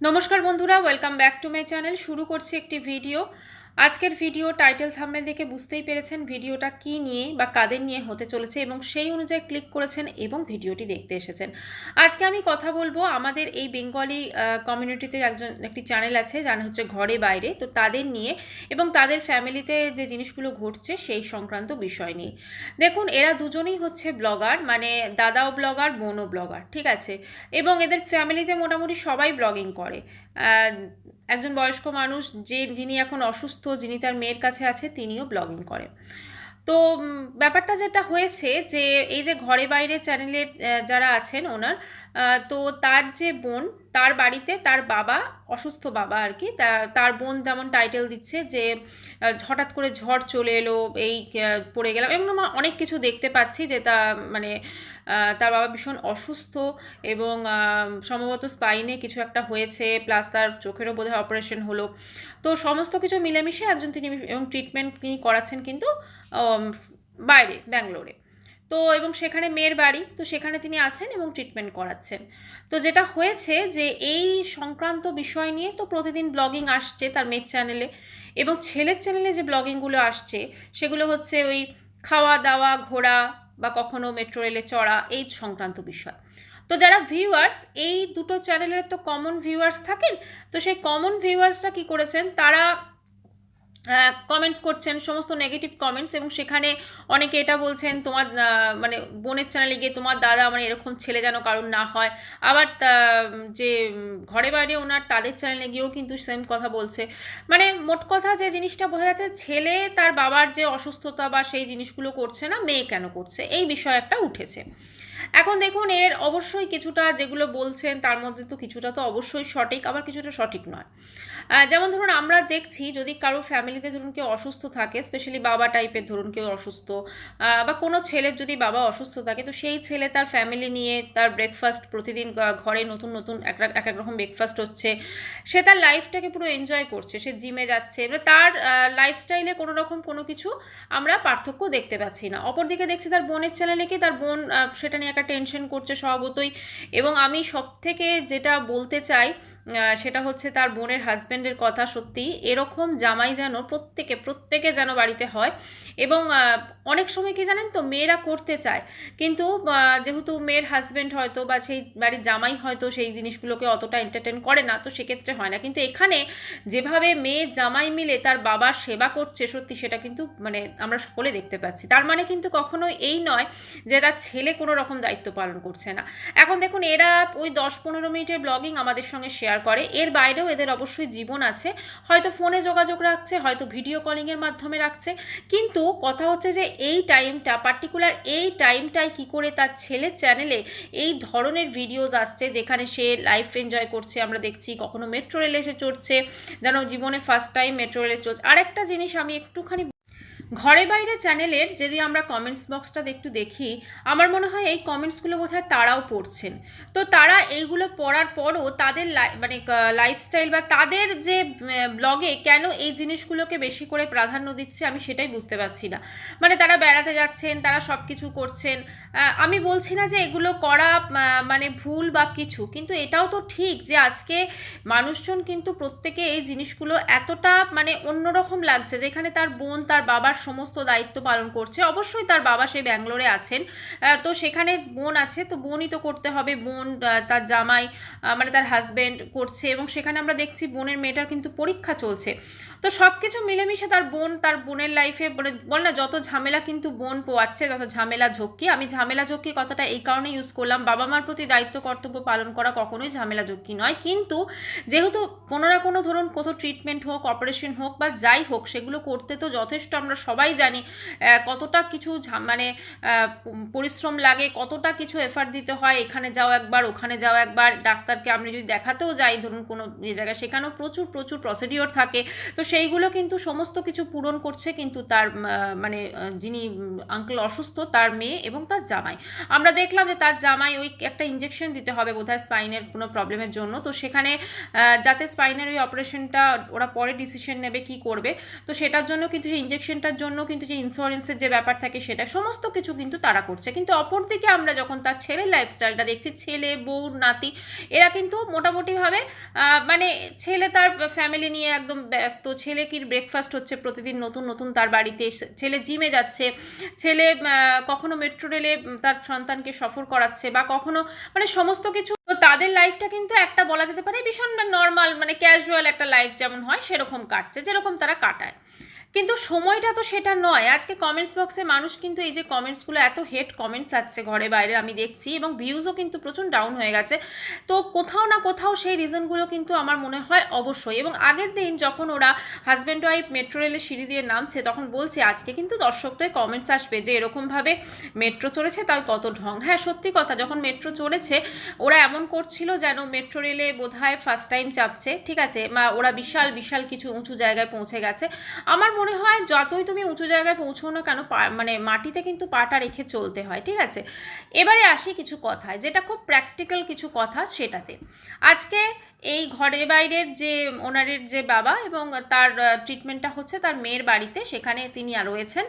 নমস্কার বন্ধুরা welcome back to my channel শুরু করছি একটি ভিডিও আজকের ভিডিও টাইটেল থাম্বনেল দেখে বুঝতেই পেরেছেন ভিডিওটা কি নিয়ে বা কাদের নিয়ে হতে চলেছে এবং সেই অনুযায়ী ক্লিক করেছেন এবং ভিডিওটি দেখতে এসেছেন। আজকে আমি কথা বলব আমাদের এই বেঙ্গলি কমিউনিটিতে একজন, একটি চ্যানেল আছে জানা হচ্ছে ঘরে বাইরে। তো তাদের নিয়ে এবং তাদের ফ্যামিলিতে যে জিনিসগুলো ঘটছে সেই সংক্রান্ত বিষয় নিয়ে। দেখুন, এরা দুজনেই হচ্ছে ব্লগার মানে দাদাও ব্লগার বোনও ব্লগার ঠিক আছে? এবং এদের ফ্যামিলিতে মোটামুটি সবাই ব্লগিং করে। একজন বয়স্ক মানুষ যে যিনি এখন অসুস্থ, যিনি তার মেয়ের কাছে আছে, তিনিও ব্লগিং করেন। তো ব্যাপারটা যেটা হয়েছে যে, এই যে ঘরে বাইরে চ্যানেলের যারা আছেন ওনার তো তার যে বোন তার বাড়িতে তার বাবা, অসুস্থ বাবা আর কি তার বোন যেমন টাইটেল দিচ্ছে যে হঠাৎ করে ঝড় চলে এলো, এই পড়ে গেলাম এবং আমরা অনেক কিছু দেখতে পাচ্ছি যে তা মানে তার বাবা ভীষণ অসুস্থ এবং সম্ভবত স্পাইনে কিছু একটা হয়েছে প্লাস তার চোখেরও বোধহয় অপারেশন হলো। তো সমস্ত কিছু মিলেমিশে একজন তিনি এবং ট্রিটমেন্ট তিনি করাচ্ছেন কিন্তু বাইরে, ব্যাঙ্গালোরে। তো এবং সেখানে মেয়ের বাড়ি, তো সেখানে তিনি আছেন এবং ট্রিটমেন্ট করাচ্ছেন। তো যেটা হয়েছে যে এই সংক্রান্ত বিষয় নিয়ে তো প্রতিদিন ব্লগিং আসছে তার মেয়ের চ্যানেলে এবং ছেলের চ্যানেলে যে ব্লগিংগুলো আসছে, সেগুলো হচ্ছে ওই খাওয়া দাওয়া, ঘোরা বা কখনো মেট্রো রেলে চড়া এই সংক্রান্ত বিষয়। তো যারা ভিউয়ার্স এই দুটো চ্যানেলের তো কমন ভিউয়ার্স থাকেন, তো সেই কমন ভিউয়ার্সটা কি করেছেন? তারা কমেন্টস করছেন, সমস্ত নেগেটিভ কমেন্টস এবং সেখানে অনেকে এটা বলছেন, তোমার মানে বোনের চ্যানেলে গিয়ে তোমার দাদা মানে এরকম ছেলে যেন কারণ না হয়। আবার যে ঘরে বাইরে ওনার তাদের চ্যানেলে গিয়েও কিন্তু সেম কথা বলছে। মানে মোট কথা যে জিনিসটা বোঝা যাচ্ছে, ছেলে তার বাবার যে অসুস্থতা বা সেই জিনিসগুলো করছে না, মেয়ে কেন করছে, এই বিষয় একটা উঠেছে। এখন দেখুন, এর অবশ্যই কিছুটা যেগুলো বলছেন, তার মধ্যে তো কিছুটা তো অবশ্যই সঠিক, আবার কিছুটা সঠিক নয়। যেমন ধরুন, আমরা দেখছি যদি কারও ফ্যামিলিতে ধরুন কেউ অসুস্থ থাকে স্পেশালি বাবা টাইপের ধরুন কেউ অসুস্থ বা কোনো ছেলের যদি বাবা অসুস্থ থাকে, তো সেই ছেলে তার ফ্যামিলি নিয়ে তার ব্রেকফাস্ট প্রতিদিন ঘরে নতুন নতুন এক এক রকম ব্রেকফাস্ট হচ্ছে। সে তার লাইফটাকে পুরো এনজয় করছে, সে জিমে যাচ্ছে, এবার তার লাইফস্টাইলে কোনো রকম কোনো কিছু আমরা পার্থক্য দেখতে পাচ্ছি না। অপরদিকে দেখছি তার বোনের চ্যানেলে কি তার বোন সেটা নিয়ে একটা টেনশন করছে স্বভাবতই। এবং আমি সব থেকে যেটা বলতে চাই সেটা হচ্ছে তার বোনের হাজব্যান্ডের কথা সত্যি এরকম জামাই যেন প্রত্যেকে প্রত্যেকে যেন বাড়িতে হয়। এবং অনেক সময় কি জানেন তো, মেয়েরা করতে চায়। কিন্তু যেহেতু মেয়ের হাজব্যান্ড হয়তো বা সেই বাড়ির জামাই হয়তো সেই জিনিসগুলোকে অতটা এন্টারটেন করে না, তো সেক্ষেত্রে হয় না। কিন্তু এখানে যেভাবে মেয়ে জামাই মিলে তার বাবার সেবা করছে, সত্যি সেটা কিন্তু মানে আমরা সকলে দেখতে পাচ্ছি। তার মানে কিন্তু কখনোই এই নয় যে তার ছেলে কোনো রকম দায়িত্ব পালন করছে না। এখন দেখুন, এরা ওই দশ পনেরো মিনিটের ব্লগিং আমাদের সঙ্গে শেয়ার করে। এর বাইরেও এদের অবশ্যই জীবন আছে। হয়তো ফোনে যোগাযোগ রাখছে, হয়তো ভিডিও কলিংয়ের মাধ্যমে রাখছে। কিন্তু কথা হচ্ছে যে এই টাইমটা পার্টিকুলার এই টাইমটায় কি করে তার ছেলের চ্যানেলে এই ধরনের ভিডিওস আসছে যেখানে সে লাইফ এনজয় করছে, আমরা দেখছি কখনো মেট্রো রেলে এসে চড়ছে, যেন জীবনে ফার্স্ট টাইম মেট্রো রেলে চড়ছে। আরেকটা জিনিস আমি একটুখানি ঘরে বাইরে চ্যানেলের যদি আমরা কমেন্টস বক্সটা একটু দেখি, আমার মনে হয় এই কমেন্টসগুলো বোধহয় তারাও পড়ছেন। তো তারা এইগুলো পড়ার পরও তাদের মানে লাইফস্টাইল বা তাদের যে ব্লগে কেন এই জিনিসগুলোকে বেশি করে প্রাধান্য দিচ্ছে আমি সেটাই বুঝতে পারছি না। মানে তারা বেড়াতে যাচ্ছেন, তারা সব কিছু করছেন আমি বলছি না যে এগুলো করা মানে ভুল বা কিছু, কিন্তু এটাও তো ঠিক যে আজকে মানুষজন কিন্তু প্রত্যেকে এই জিনিসগুলো এতটা মানে অন্যরকম লাগছে। যেখানে তার বোন, তার বাবার সমস্ত দায়িত্ব পালন করছে। অবশ্যই তার বাবা সে ব্যাঙ্গালোরে আছেন। তো সেখানে বোন আছে, তো বোনই তো করতে হবে। বোন তার জামাই মানে তার হাজব্যান্ড করছে এবং সেখানে আমরা দেখছি বোনের মেয়েটার কিন্তু পরীক্ষা চলছে। তো সব কিছু মিলেমিশে তার বোন, তার বোনের লাইফে মানে বল না, যত ঝামেলা কিন্তু বোন পোয়াচ্ছে, তত ঝামেলা ঝক্কি। আমি ঝামেলা ঝক্কি কথাটা এই কারণে ইউজ করলাম। বাবা মার প্রতি দায়িত্ব, কর্তব্য পালন করা কখনোই ঝামেলা ঝক্কি নয়। কিন্তু যেহেতু কোনো না কোনো ধরুন কোথাও ট্রিটমেন্ট হোক অপারেশন হোক বা যাই হোক, সেগুলো করতে তো যথেষ্ট আমরা সবাই জানি কতটা কিছু মানে পরিশ্রম লাগে, কতটা কিছু এফার্ট দিতে হয়, এখানে যাও একবার, ওখানে যাও একবার, ডাক্তারকে আপনি যদি দেখাতেও যাই, ধরুন কোনো জায়গায়, সেখানেও প্রচুর প্রচুর প্রসিডিওর থাকে, তো সেইগুলো কিন্তু সমস্ত কিছু পূরণ করছে কিন্তু তার মানে যিনি আঙ্কেল অসুস্থ, তার মেয়ে এবং তার জামাই। আমরা দেখলাম যে তার জামাই ওই একটা ইঞ্জেকশন দিতে হবে বোধহয় স্পাইনের কোনো প্রবলেমের জন্য, তো সেখানে যাতে স্পাইনের ওই অপারেশনটা ওরা পরে ডিসিশন নেবে কি করবে, তো সেটার জন্য কিন্তু সেই ইঞ্জেকশনটার লাইফটার জন্য কিন্তু যে ইন্স্যুরেন্সের যে ব্যাপার থাকে সেটা সমস্ত কিছু কিন্তু তারা করছে। কিন্তু অপরদিকে আমরা যখন তার ছেলের লাইফস্টাইলটা দেখছি, ছেলে, বউ, নাতি, এরা কিন্তু মোটামুটিভাবে মানে ছেলে তার ফ্যামিলি নিয়ে একদম ব্যস্ত, ছেলে কি ব্রেকফাস্ট হচ্ছে প্রতিদিন নতুন নতুন তার বাড়িতে ছেলে জিমে যাচ্ছে, ছেলে কখনো মেট্রো রেলে তার সন্তানকে সফর করাচ্ছে বা কখনো মানে সমস্ত কিছু, তো তাদের লাইফটা কিন্তু একটা বলা যেতে পারে ভীষণ নর্মাল মানে ক্যাজুয়াল একটা লাইফ যেমন হয় সেরকম কাটছে, যেরকম তারা কাটায়। কিন্তু সময়টা তো সেটা নয়। আজকে কমেন্টস বক্সে মানুষ কিন্তু এই যে কমেন্টসগুলো এত হেড কমেন্টস আসছে ঘরে বাইরে আমি দেখছি এবং ভিউজও কিন্তু প্রচুর ডাউন হয়ে গেছে। তো কোথাও না কোথাও সেই রিজনগুলো কিন্তু আমার মনে হয় অবশ্যই। এবং আগের দিন যখন ওরা হাজব্যান্ড ওয়াইফ মেট্রো রেলের সিঁড়ি দিয়ে নামছে, তখন বলছে, আজকে কিন্তু দর্শকদের কমেন্টস আসবে যে এরকমভাবে মেট্রো চড়েছে, তাও কত ঢং। হ্যাঁ সত্যি কথা, যখন মেট্রো চড়েছে, ওরা এমন করছিল যেন মেট্রো রেলে বোধহয় ফার্স্ট টাইম চাপছে, ঠিক আছে? ওরা বিশাল বিশাল কিছু উঁচু জায়গায় পৌঁছে গেছে। আমার মনে হয় যতই তুমি উঁচু জায়গায় পৌঁছো না কেন মানে মাটিতে কিন্তু পাটা রেখে চলতে হয়, ঠিক আছে? এবারে আসি কিছু কথায়, যেটা খুব প্র্যাকটিক্যাল কিছু কথা সেটাতে। আজকে এই ঘরে বাইরের যে ওনারের যে বাবা এবং তার ট্রিটমেন্টটা হচ্ছে তার মেয়ের বাড়িতে, সেখানে তিনি আর রয়েছেন।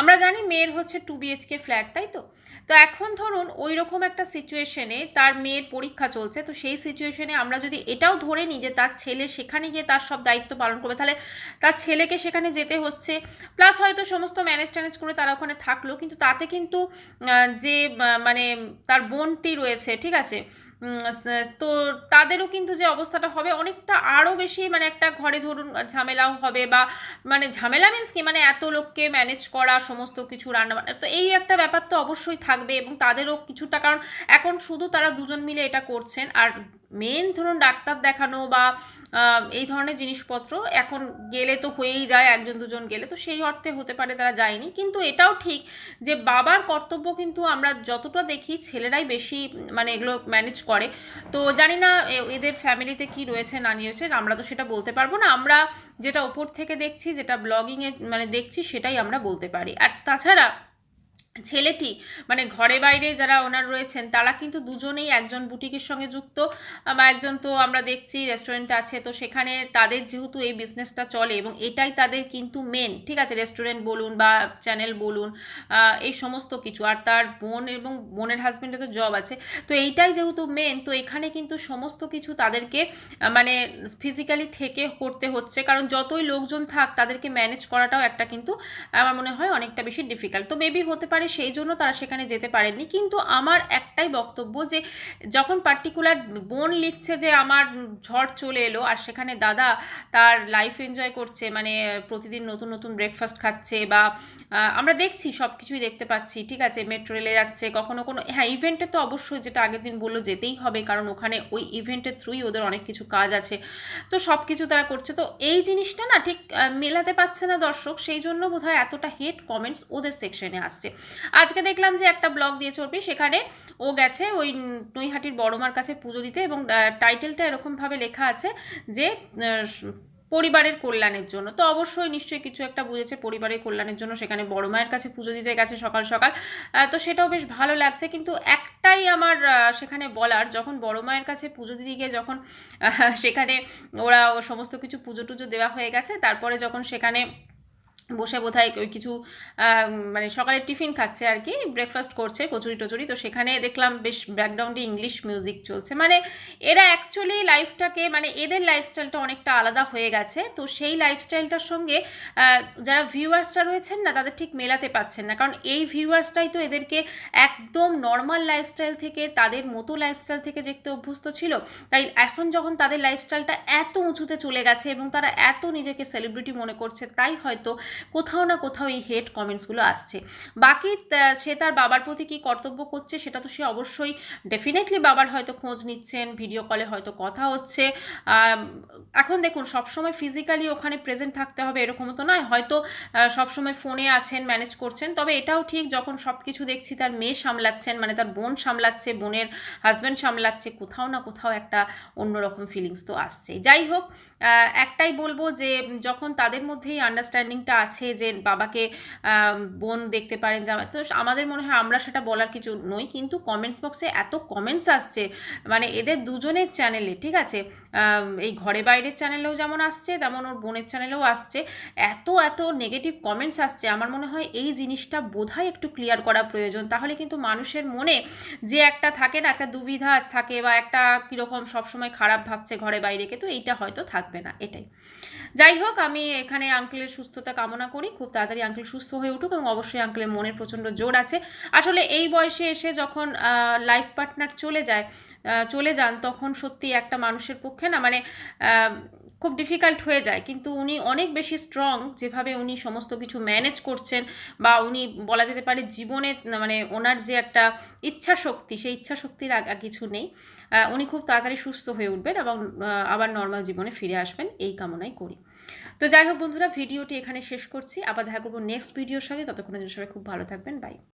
আমরা জানি মেয়ের হচ্ছে টু বিএইচকে ফ্ল্যাট তাই তো? তো এখন ধরুন ওই রকম একটা সিচুয়েশনে তার মেয়ের পরীক্ষা চলছে, তো সেই সিচুয়েশনে আমরা যদি এটাও ধরে নিই যে তার ছেলে সেখানে গিয়ে তার সব দায়িত্ব পালন করবে, তাহলে তার ছেলেকে সেখানে যেতে হচ্ছে। প্লাস হয়তো সমস্ত ম্যানেজ ট্যানেজ করে তারা ওখানে থাকল, কিন্তু তাতে কিন্তু যে মানে তার বোনটি রয়েছে, ঠিক আছে? তো তাদেরও কিন্তু যে অবস্থাটা হবে অনেকটা আরও বেশি মানে একটা ঘরে ধরুন ঝামেলাও হবে বা মানে ঝামেলা মিন্স কি? মানে এত লোককে ম্যানেজ করা, সমস্ত কিছু রান্না বান্না, তো এই একটা ব্যাপার তো অবশ্যই থাকবে এবং তাদেরও কিছুটা, কারণ এখন শুধু তারা দুজন মিলে এটা করছেন আর মেন ধরুন ডাক্তার দেখানো বা এই ধরনের জিনিসপত্র এখন গেলে তো হয়েই যায়, একজন দুজন গেলে তো সেই অর্থে হতে পারে তারা যায়নি। কিন্তু এটাও ঠিক যে বাবার কর্তব্য কিন্তু আমরা যতটা দেখি ছেলেরাই বেশি মানে এগুলো ম্যানেজ করে। তো জানি না এদের ফ্যামিলিতে কি রয়েছে, না নিয়েছে, আমরা তো সেটা বলতে পারব না। আমরা যেটা ওপর থেকে দেখছি, যেটা ব্লগিংয়ে মানে দেখছি সেটাই আমরা বলতে পারি। আর তাছাড়া ছেলেটি মানে ঘরে বাইরে যারা ওনার রয়েছেন, তারা কিন্তু দুজনেই একজন বুটিকের সঙ্গে যুক্ত। বা একজন তো আমরা দেখছি রেস্টুরেন্ট আছে, তো সেখানে তাদের যেহেতু এই বিজনেসটা চলে এবং এটাই তাদের কিন্তু মেন ঠিক আছে? রেস্টুরেন্ট বলুন বা চ্যানেল বলুন এই সমস্ত কিছু। আর তার বোন এবং বোনের হাজব্যান্ডের তো জব আছে। তো এইটাই যেহেতু মেন তো এখানে কিন্তু সমস্ত কিছু তাদেরকে মানে ফিজিক্যালি থেকে করতে হচ্ছে। কারণ যতই লোকজন থাক, তাদেরকে ম্যানেজ করাটাও একটা কিন্তু আমার মনে হয় অনেকটা বেশি ডিফিকাল্ট তো মেবি হতে পারে সেই জন্য তারা সেখানে যেতে পারেননি। কিন্তু আমার একটাই বক্তব্য যে, যখন পার্টিকুলার বোন লিখছে যে, আমার ঝড় চলে এলো আর সেখানে দাদা তার লাইফ এনজয় করছে মানে প্রতিদিন নতুন নতুন ব্রেকফাস্ট খাচ্ছে বা আমরা দেখছি সব কিছুই দেখতে পাচ্ছি, ঠিক আছে মেট্রো রেলে যাচ্ছে, কখনো কোনো হ্যাঁ ইভেন্টে তো অবশ্যই যেটা আগের দিন বলল যেতেই হবে, কারণ ওখানে ওই ইভেন্টের থ্রুই ওদের অনেক কিছু কাজ আছে। তো সব কিছু তারা করছে। তো এই জিনিসটা না ঠিক মেলাতে পারছে না দর্শক, সেই জন্য বোধহয় এতটা হেট কমেন্টস ওদের সেকশনে আসছে। আজকে দেখলাম যে একটা ব্লগ দিয়েছে অর্পি সেখানে ও গেছে ওই নৈহাটির বড়মার কাছে পুজো দিতে এবং টাইটেলটা এরকমভাবে লেখা আছে যে পরিবারের কল্যাণের জন্য। তো অবশ্যই নিশ্চয়ই কিছু একটা বুঝেছে পরিবারের কল্যাণের জন্য, সেখানে বড় মায়ের কাছে পুজো দিতে গেছে সকাল সকাল। তো সেটাও বেশ ভালো লাগছে, কিন্তু একটাই আমার সেখানে বলার, যখন বড় মায়ের কাছে পুজো দিতে গিয়ে যখন সেখানে ওরা সমস্ত কিছু পুজো টুজো দেওয়া হয়ে গেছে, তারপরে যখন সেখানে বসে বোধহয় ওই কিছু মানে সকালে টিফিন খাচ্ছে আর কি ব্রেকফাস্ট করছে কচুরি টচুরি। তো সেখানে দেখলাম বেশ ব্যাকগ্রাউন্ডে ইংলিশ মিউজিক চলছে। মানে এরা অ্যাকচুয়ালি লাইফটাকে মানে এদের লাইফস্টাইলটা অনেকটা আলাদা হয়ে গেছে। তো সেই লাইফস্টাইলটার সঙ্গে যারা ভিউয়ার্সরা রয়েছেন না, তাদের ঠিক মেলাতে পাচ্ছেন না। কারণ এই ভিউয়ার্সটাই তো এদেরকে একদম নর্মাল লাইফস্টাইল থেকে, তাদের মতো লাইফস্টাইল থেকে দেখতে অভ্যস্ত ছিল, তাই এখন যখন তাদের লাইফস্টাইলটা এত উঁচুতে চলে গেছে এবং তারা এত নিজেকে সেলিব্রিটি মনে করছে, তাই হয়তো কোথাও না কোথাও এই হেট কমেন্টসগুলো আসছে। বাকি সে তার বাবার প্রতি কী কর্তব্য করছে সেটা তো সে অবশ্যই ডেফিনেটলি বাবার হয়তো খোঁজ নিচ্ছেন ভিডিও কলে হয়তো কথা হচ্ছে। এখন দেখুন, সবসময় ফিজিক্যালি ওখানে প্রেজেন্ট থাকতে হবে এরকমও তো নয়। হয়তো সবসময় ফোনে আছেন ম্যানেজ করছেন, তবে এটাও ঠিক যখন সব কিছু দেখছি তার মেয়ে সামলাচ্ছেন মানে তার বোন সামলাচ্ছে, বোনের হাজব্যান্ড সামলাচ্ছে, কোথাও না কোথাও একটা অন্যরকম ফিলিংস তো আসছে যাই হোক একটাই বলব যে যখন তাদের মধ্যেই আন্ডারস্ট্যান্ডিংটা আছে যে বাবাকে বোন দেখতে পারেন জামাই তো আমাদের মনে হয় আমরা সেটা বলার কিছু নই, কিন্তু কমেন্টস বক্সে এত কমেন্টস আসছে মানে এদের দুজনের চ্যানেলে ঠিক আছে? এই ঘরে বাইরের চ্যানেলেও যেমন আসছে, তেমন ওর বোনের চ্যানেলেও আসছে। এত এত নেগেটিভ কমেন্টস আসছে, আমার মনে হয় এই জিনিসটা বোধহয় একটু ক্লিয়ার করা প্রয়োজন। তাহলে কিন্তু মানুষের মনে যে একটা থাকে না, একটা দুবিধা থাকে বা একটা কীরকম সবসময় খারাপ ভাবছে ঘরে বাইরেকে তো এইটা হয়তো থাকবে না, এটাই। যাই হোক, আমি এখানে আঙ্কেলের সুস্থতা কামনা করি, খুব তাড়াতাড়ি আঙ্কেল সুস্থ হয়ে উঠুক এবং অবশ্যই আঙ্কেলের মনের প্রচণ্ড জোর আছে। আসলে এই বয়সে এসে যখন লাইফ পার্টনার চলে যায় চলে যান, তখন সত্যি একটা মানুষের পক্ষে না মানে খুব ডিফিকাল্ট হয়ে যায়। কিন্তু উনি অনেক বেশি স্ট্রং যেভাবে উনি সমস্ত কিছু ম্যানেজ করছেন বা উনি বলা যেতে পারে জীবনে মানে ওনার যে একটা ইচ্ছা শক্তি সেই ইচ্ছা শক্তির আর কিছু নেই। উনি খুব তাড়াতাড়ি সুস্থ হয়ে উঠবেন এবং আবার নর্মাল জীবনে ফিরে আসবেন। এই কামনাই করি। তো যাই হোক বন্ধুরা, ভিডিওটি এখানে শেষ করছি। আবার দেখা করব নেক্সট ভিডিওর সঙ্গে। ততক্ষণের জন্য সবাই খুব ভালো থাকবেন। বাই